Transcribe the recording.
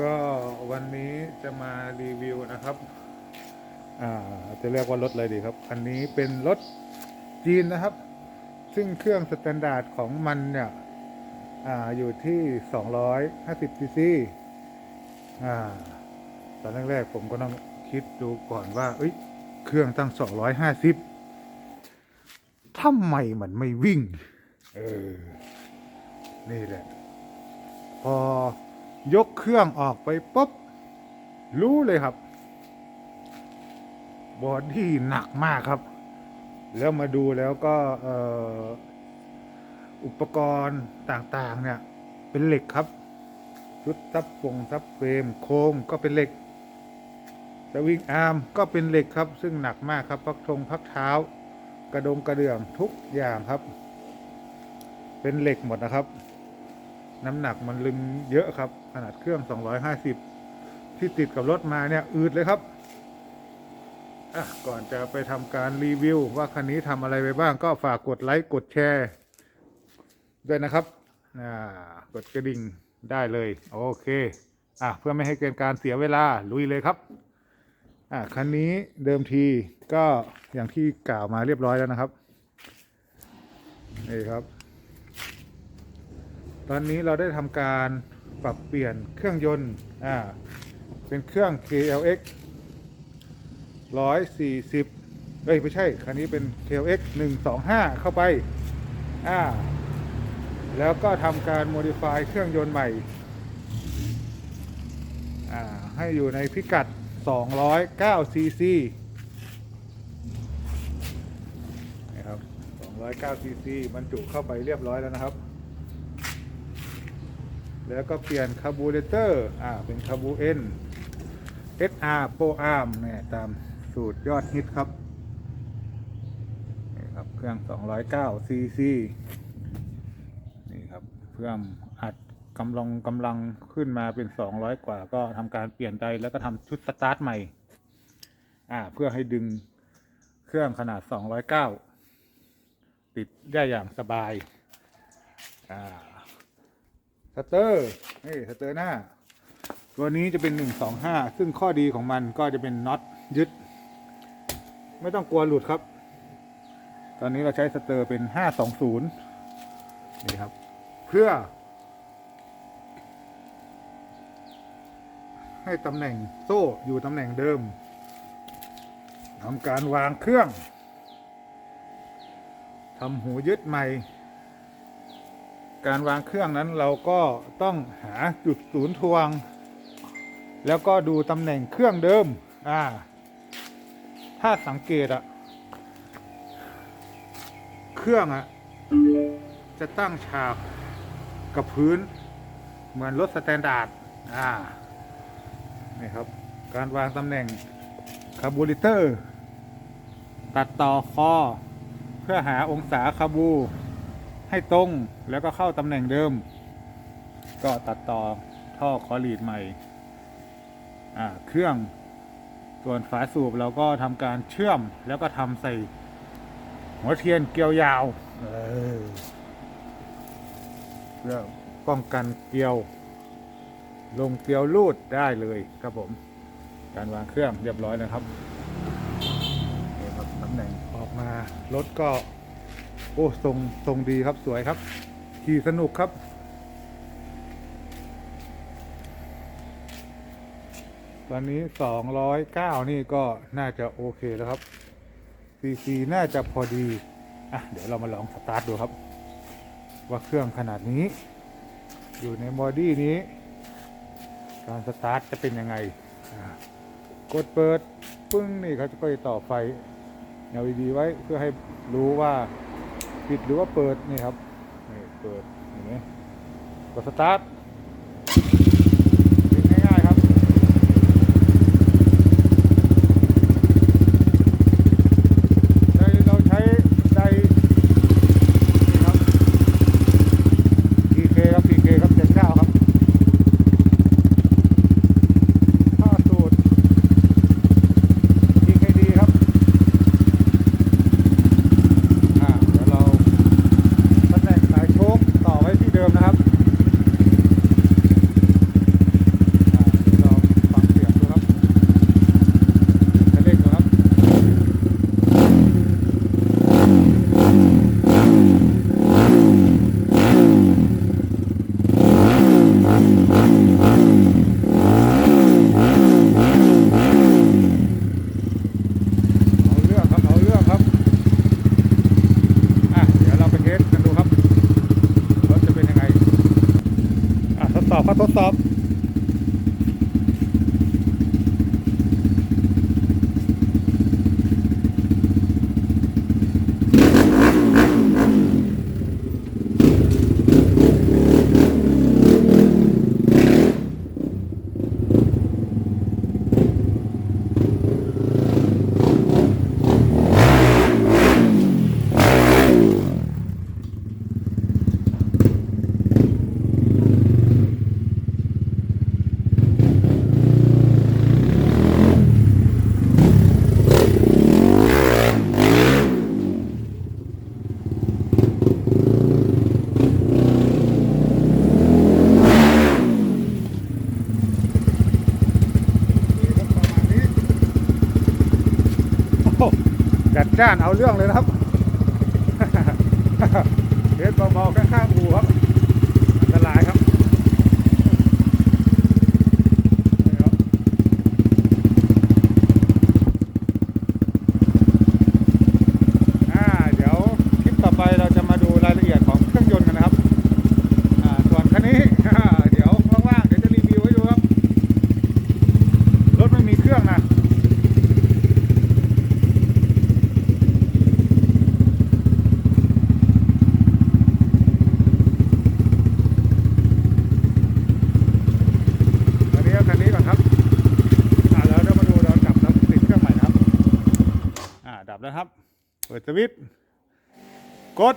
ก็วันนี้จะมารีวิวนะครับ อ่า จะเรียกว่ารถเลยดีครับคันนี้เป็นรถจีนนะครับ ซึ่งเครื่องสแตนดาร์ดของมันเนี่ย อ่า อยู่ที่ 250ซีซีอ่า ตอนแรกๆผมก็ต้องคิดดูก่อนว่า เอ้ย เครื่องตั้ง 250ทำไมมันไม่วิ่ง เออ นี่แหละ พอ ยกเครื่องออกไปปุ๊บ รู้เลยครับ บอดี้หนักมากครับ แล้วมาดูแล้วก็อ,อุปกรณ์ต่างๆ เนี่ย เป็นเหล็กครับชุดซับฟงซับเฟรมโครงก็เป็นเหล็กสวิงอาร์มก็เป็นเหล็กครับ ซึ่งหนักมากครับ พักทงพักเท้า กระดงกระเดื่องทุกอย่างครับ เป็นเหล็กหมดนะครับ น้ำหนักมันลึงเยอะครับ ขนาดเครื่อง 250 ที่ติดกับรถมาเนี่ยอืดเลยครับอะก่อนจะไปทำการรีวิว ว่าคันนี้ทำอะไรไปบ้างก็ฝากกดไลค์กดแชร์ด้วยนะครับอ่ากดกระดิ่งได้เลย โอเคอะเพื่อไม่ให้เกินการเสียเวลาลุยเลยครับอะคันนี้เดิมทีก็อย่างที่กล่าวมาเรียบร้อยแล้วนะครับนี่ครับ ตอนนี้เราได้ทำการปรับเปลี่ยนเครื่องยนต์อ่าเป็นเครื่อง KLX 140เอ้ยไม่ใช่ คันนี้เป็น KLX 125 เข้าไปอ่าแล้วก็ทำการ modify เครื่องยนต์ใหม่อ่าให้อยู่ในพิกัด 209 cc นะครับ209 cc บรรจุเข้าไปเรียบร้อยแล้วนะครับ แล้วก็เปลี่ยนคาร์บูเรเตอร์อ่าเป็นคาร์บูเอ็น SR Pro Arm เนี่ยตามสูตรยอดฮิตครับนี่ครับเครื่อง 209 cc นี่ครับเครื่องอัดกำลังกำลังขึ้นมาเป็น 200 กว่า ก็ทำการเปลี่ยนไดแล้วก็ทำชุดสตาร์ทใหม่อ่าเพื่อให้ดึงเครื่องขนาด 209 ติดได้อย่างสบายอ่า สเตอร์นี่สเตอร์หน้า ตัวนี้จะเป็น 125 ซึ่งข้อดีของมันก็จะเป็นน็อตยึด ไม่ต้องกลัวหลุดครับ ตอนนี้เราใช้สเตอร์เป็น 520 นี่ครับ เพื่อ ให้ตำแหน่งโซ่อยู่ตำแหน่งเดิมทำการวางเครื่องทำหูยึดใหม่ การวางเครื่องนั้นเราก็ต้องหาจุดศูนย์ทวง แล้วก็ดูตำแหน่งเครื่องเดิม อ่า ถ้าสังเกตอะเครื่องอะจะตั้งฉากกับพื้น เหมือนรถสแตนดาร์ด อ่า นี่ครับ การวางตำแหน่งคาร์บูเรเตอร์ ตัดต่อคอ เพื่อหาองศาคาบู ให้ตรงแล้วก็เข้าตำแหน่งเดิม ก็ตัดต่อท่อคอลีดใหม่เครื่องส่วนฝาสูบเราก็ทำการเชื่อมแล้วก็ทำใส่ หัวเทียนเกลียวยาวเพื่อป้องกันเกลียว ลงเกลียวรูดได้เลยครับผม การวางเครื่องเรียบร้อยนะครับนี่ครับตำแหน่งออกมารถก็ โอ้ทรงทรงดีครับสวยครับขี่สนุกครับ ตอนนี้209นี่ก็น่าจะโอเคแล้วครับ CC น่าจะพอดี อะ เดี๋ยวเรามาลองสตาร์ทดูครับ ว่าเครื่องขนาดนี้ อยู่ในบอดี้นี้ การสตาร์ทจะเป็นยังไง กดเปิด ปึ้งนี่เขาจะก็จะต่อไฟ LED ไว้เพื่อให้รู้ว่า ปิดหรือว่าเปิดนี่ครับนี่เปิดเห็นไหมกดสตาร์ท จ้านเอาเรื่องเลยนะครับเห็นเบาๆข้างๆหูครับ เปิดสวิตช์กด